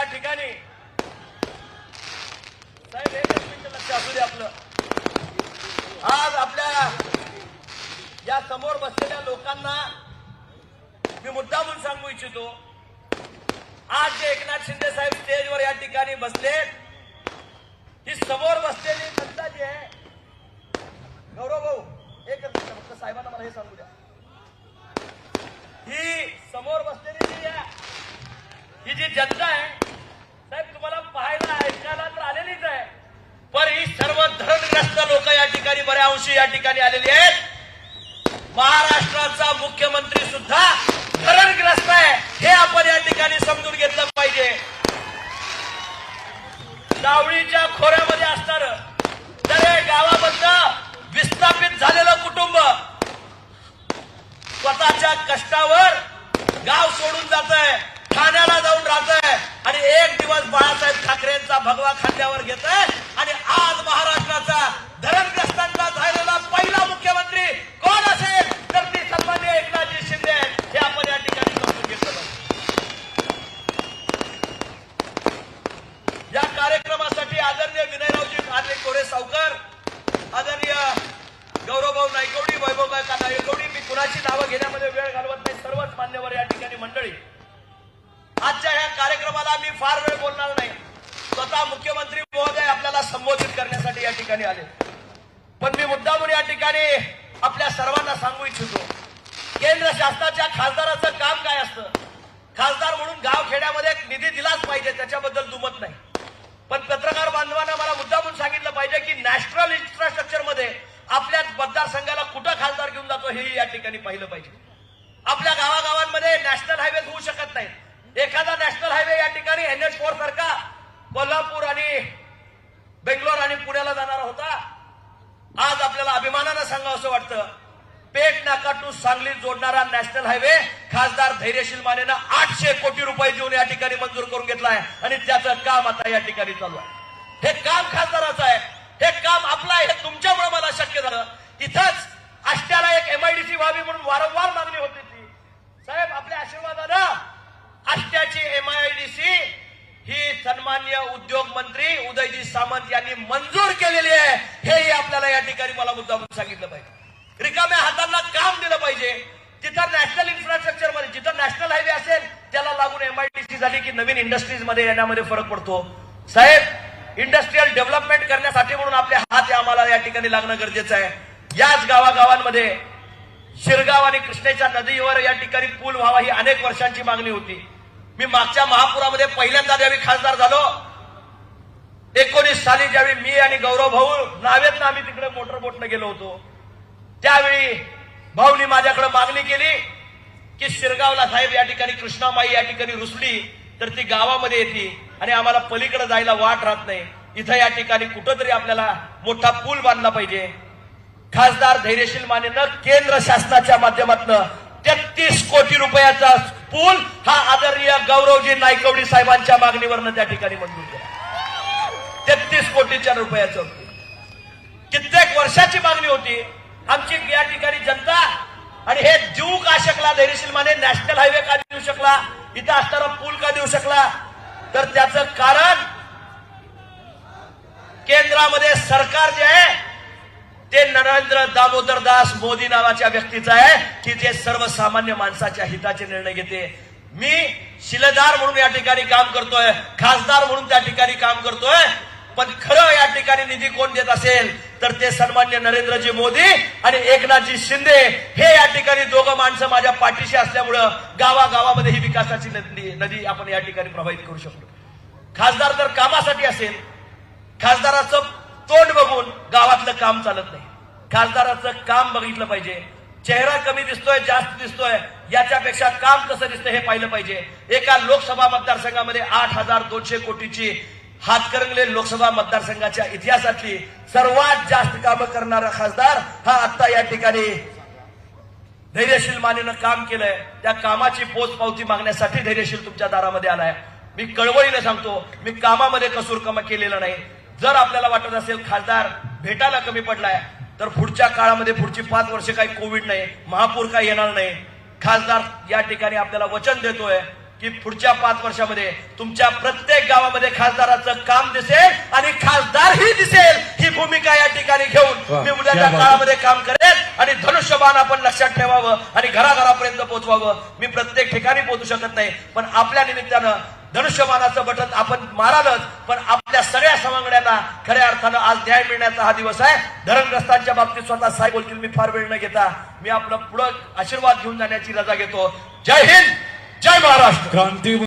या ठिकाणी. साहेब हे लक्ष असू दे आपलं. आज आपल्या या समोर बसलेल्या लोकांना मी मुद्दा म्हणून सांगू इच्छितो. आज जे एकनाथ शिंदे साहेब स्टेजवर या ठिकाणी बसले ही समोर बसलेली जनता जी आहे ठिकाणी या ठिकाणी आलेली आहेत. महाराष्ट्राचा मुख्यमंत्री सुद्धा धरणग्रस्त आहे. हे आपण या ठिकाणी समजून घेतलं पाहिजे. डावळीच्या खोऱ्यामध्ये असणार तर गावामधलं विस्थापित झालेलं कुटुंब स्वतःच्या कष्टावर गाव सोडून जात आहे ठाण्याला जाऊन राहत आहे आणि एक दिवस बाळासाहेब ठाकरेंचा भगवा खांद्यावर घेत आहे आणि आज महाराष्ट्राचा धरण कोरे सावकर आदरणीय गौरवभाऊ नायकवडी वैभव काका नायकवडी मी कुणाची नावं घेण्यामध्ये वेळ घालवत नाही सर्वच मान्यवर या ठिकाणी मंडळी. आजच्या ह्या कार्यक्रमाला मी फार वेळ बोलणार नाही. स्वतः मुख्यमंत्री महोदय आपल्याला संबोधित करण्यासाठी या ठिकाणी आले. पण मी मुद्दामून या ठिकाणी आपल्या सर्वांना सांगू इच्छितो. केंद्र शासनाच्या खासदाराचं काम काय असतं? खासदार म्हणून गाव खेड्यामध्ये एक निधी दिलाच पाहिजे त्याच्याबद्दल दुमत नाही. पण ठिकाणी पाहिलं पाहिजे. आपल्या गावागावांमध्ये नॅशनल हायवे होऊ शकत नाही एखादा नॅशनल हायवे या ठिकाणी एन एच फोर सारखा कोल्हापूर आणि बेंगलोर आणि पुण्याला जाणारा होता. आज आपल्याला अभिमानानं सांगावं असं वाटतं. पेट नाका टू सांगली जोडणारा नॅशनल हायवे खासदार धैर्यशील मानेनं आठशे कोटी रुपये देऊन या ठिकाणी मंजूर करून घेतला आहे आणि त्याचं काम आता या ठिकाणी चालू आहे. हे काम खासदाराचं आहे. हे काम आपलं आहे. हे तुमच्यामुळे मला शक्य झालं. तिथंच आष्ट्याला एक एमआयडीसी व्हावी म्हणून वारंवार मागणी होती ती. साहेब आपल्या आशीर्वादानं आष्ट्याची एमआयडीसी ही सन्मान्य उद्योग मंत्री उदयजी सामंत यांनी मंजूर केलेली आहे. हेही आपल्याला या ठिकाणी मला मुद्दा सांगितलं पाहिजे. रिकाम्या हातांना काम दिलं पाहिजे. जिथं नॅशनल इन्फ्रास्ट्रक्चरमध्ये जिथं नॅशनल हायवे असेल त्याला लागून एमआयडीसी झाली की नवीन इंडस्ट्रीजमध्ये येण्यामध्ये फरक पडतो. साहेब इंडस्ट्रीयल डेव्हलपमेंट करण्यासाठी म्हणून आपले हात आम्हाला या ठिकाणी लागणं गरजेचं आहे. याच गावागावांमध्ये शिरगाव आणि कृष्णेच्या नदीवर या ठिकाणी पूल व्हावा ही अनेक वर्षांची मागणी होती. मी मागच्या महापुरामध्ये पहिल्यांदा ज्यावेळी खासदार झालो एकोणीस साली ज्यावेळी मी आणि गौरव भाऊ नावेतनं आम्ही तिकडे मोटर बोटनं गेलो होतो त्यावेळी भाऊनी माझ्याकडे मागणी केली की शिरगावला साहेब या ठिकाणी कृष्णामाई या ठिकाणी रुसली तर ती गावामध्ये येते आणि आम्हाला पलीकडे जायला वाट राहत नाही. इथं या ठिकाणी कुठंतरी आपल्याला मोठा पूल बांधला पाहिजे. खासदार धैर्यशील मानेनं केंद्र शासनाच्या माध्यमातून तेहतीस कोटी रुपयाचा पूल हा आदरणीय गौरवजी नायकवडी साहेबांच्या मागणीवरनं त्या ठिकाणी मंजूर केला. तेहतीस कोटीच्या रुपयाचं कित्येक वर्षाची मागणी होती. आमची या ठिकाणी जनता आणि हे जीव का शकला? धैर्यशील माने नॅशनल हायवे का देऊ शकला? इथं असणारा पूल का देऊ शकला? तर त्याचं कारण केंद्रामध्ये सरकार जे आहे ते नरेंद्र दामोदर दास मोदी नावाच्या व्यक्तीचं आहे की जे सर्वसामान्य माणसाच्या हिताचे निर्णय घेते. मी शिलेदार म्हणून या ठिकाणी काम करतोय खासदार म्हणून त्या ठिकाणी काम करतोय पण खरं या ठिकाणी निधी कोण देत असेल तर ते सन्मान्य नरेंद्रजी मोदी आणि एकनाथजी शिंदे. हे या ठिकाणी दोघं माणसं माझ्या पाठीशी असल्यामुळं गावागावामध्ये ही विकासाची नदी नदी आपण या ठिकाणी प्रभावित करू शकतो. खासदार जर कामासाठी असेल खासदाराचं तोंड बघून गावातलं काम चालत नाही. खासदाराचं काम बघितलं पाहिजे. चेहरा कमी दिसतोय जास्त दिसतोय याच्यापेक्षा काम कसं दिसतंय हे पाहिलं पाहिजे. एका लोकसभा मतदारसंघामध्ये आठ हजार दोनशे कोटीची हातकरंगले लोकसभा मतदारसंघाच्या इतिहासातली सर्वात जास्त कामं करणारा खासदार हा आता या ठिकाणी धैर्यशील मानेनं काम केलंय. त्या कामाची पोच पावती मागण्यासाठी धैर्यशील तुमच्या दारामध्ये आलाय. मी कळवळीने सांगतो मी कामामध्ये कसूर कमा केलेला नाही. जर आपल्याला वाटत असेल खासदार भेटायला कमी पडलाय तर पुढच्या काळामध्ये पुढची पाच वर्ष काही कोविड नाही महापूर काही येणार नाही. खासदार या ठिकाणी आपल्याला वचन देतोय की पुढच्या पाच वर्षामध्ये तुमच्या प्रत्येक गावामध्ये खासदाराचं काम दिसेल आणि खासदारही दिसेल. ही भूमिका या ठिकाणी घेऊन मी उद्याच्या. काळामध्ये काम करेन आणि धनुष्य धनुष्यबाण आपण लक्षात ठेवावं आणि घराघरापर्यंत पोहोचवावं. मी प्रत्येक ठिकाणी पोहोचू शकत नाही पण आपल्या निमित्तानं धनुष्यबाणाचं बटन आपण मारालच पण आपल्या सगळ्या सवंगड्यांना खऱ्या अर्थानं आज न्याय मिळण्याचा हा दिवस आहे. धरणग्रस्तांच्या बाबतीत स्वतः साहेब बोलतील मी फार वेळ न घेता मी आपलं पुढं आशीर्वाद घेऊन जाण्याची रजा घेतो. जय हिंद जय महाराष्ट्र. क्रांती